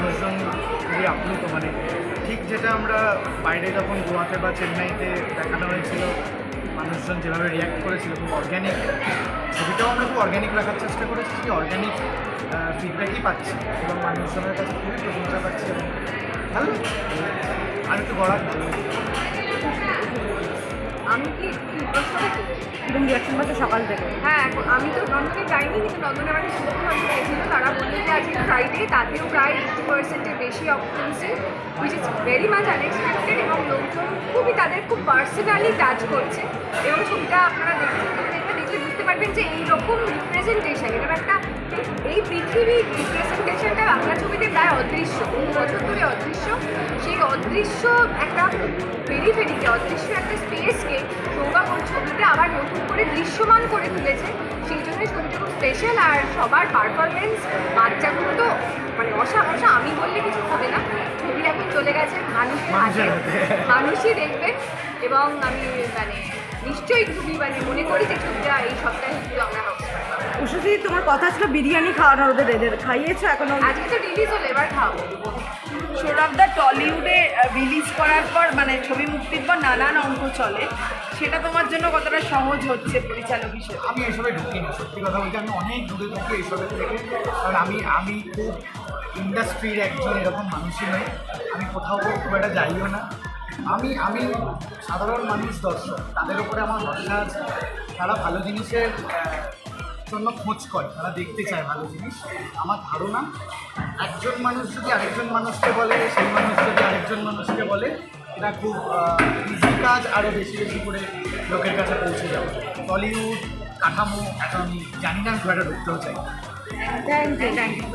মানুষজন খুবই আপ্লুত। মানে ঠিক যেটা আমরা বাইরে যখন গোয়াতে বা চেন্নাইতে দেখানো হয়েছিল, মানুষজন যেভাবে রিয়াক্ট করেছিল খুব অর্গ্যানিক ছবিটাও আমরা খুব অর্গ্যানিক রাখার চেষ্টা করেছি, যে অর্গ্যানিক ফিডব্যাকই পাচ্ছি। এবং মানুষজনের কাছে খুবই প্রশংসা পাচ্ছি এবং ভালো আর একটু গড়ার ভালো আমি কি রিয়াকশন পাচ্ছে সকাল থেকে। হ্যাঁ আমি তো নন্দনে যাইনি, কিন্তু নন্দনে আমাকে শুভম আমি গেছিল তারা বলল যে আজকে ফ্রাইডে তাতেও প্রায় এইটি পার্সেন্টের বেশি occupancy which is very much unexpected এবং লোকজন খুবই তাদের খুব পার্সোনালি টাচ করছে। এবং ছবিটা আপনারা দেখতে দেখলে বুঝতে পারবেন যে এইরকম রিপ্রেজেন্টেশন এরকম একটা, এই পৃথিবীর রিপ্রেজেন্টেশনটা বাংলা ছবিতে প্রায় অদৃশ্য। অদৃশ্য একটা পেরিফেরিকে অদৃশ্য একটা স্পেসকে সৌগা ছবিতে আবার নতুন করে দৃশ্যমান করে তুলেছে। সেই জন্যই ছবিটা খুব স্পেশাল আর সবার পারফরমেন্স বাচ্চাগুলো তো মানে অসামসা আমি বললে কিছু হবে না। ছবি এখন চলে গেছে মানুষের হাতে মানুষই দেখবে। এবং আমি মানে নিশ্চয়ই খুবই মানে মনে করি যে ছবিটা এই সপ্তাহে কিন্তু আমরা হাউস তোমার কথা ছিল বিরিয়ানি খাওয়ানোর ওদের এদের খাইয়েছো এখন আজকে তো রিলিজ হলো এবার খাব। সৌরভদা টলিউডে রিলিজ করার পর মানে ছবি মুক্তির পর নানান অঙ্ক চলে। সেটা তোমার জন্য কতটা সহজ হচ্ছে পরিচালক হিসেবে? আমি এসবে ঢুকি না সত্যি কথা বলতে আমি অনেক দূরে থাকি এইসবের থেকে কারণ আমি আমি খুব ইন্ডাস্ট্রির একজন এরকম মানুষই নই। আমি কোথাও খুব একটা যাইও না। আমি আমি সাধারণ মানুষ দর্শক। তাদের উপরে আমার ভরসা আছে। তারা ভালো জিনিসের জন্য খোঁজ করে, তারা দেখতে চায় ভালো জিনিস। আমার ধারণা, একজন মানুষ যদি আরেকজন মানুষকে বলে, সেই মানুষ যদি আরেকজন মানুষকে বলে এটা খুব ইজি কাজ আরও বেশি বেশি করে লোকের কাছে পৌঁছে যাবে। টলিউড কাঠামো এখন আমি জানি না খুব একটা ঢুকতেও চাই। Thank you thank you